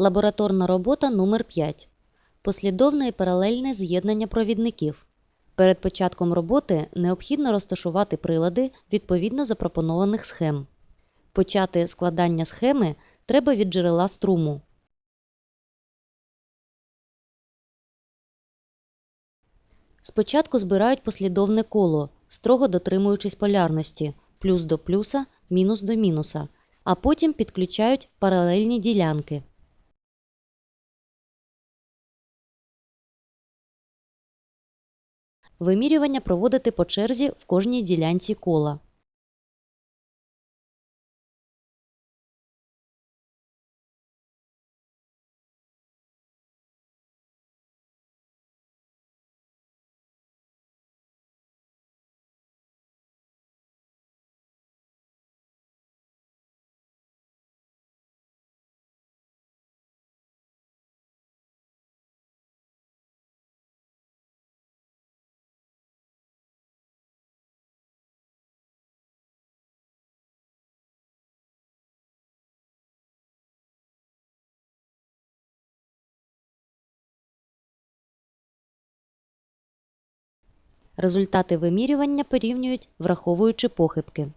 Лабораторна робота номер 5 Послідовне і паралельне з'єднання провідників. Перед початком роботи необхідно розташувати прилади відповідно запропонованих схем. Почати складання схеми треба від джерела струму. Спочатку збирають послідовне коло, строго дотримуючись полярності плюс до плюса, мінус до мінуса, а потім підключають паралельні ділянки. Вимірювання проводити по черзі в кожній ділянці кола. Результати вимірювання порівнюють, враховуючи похибки.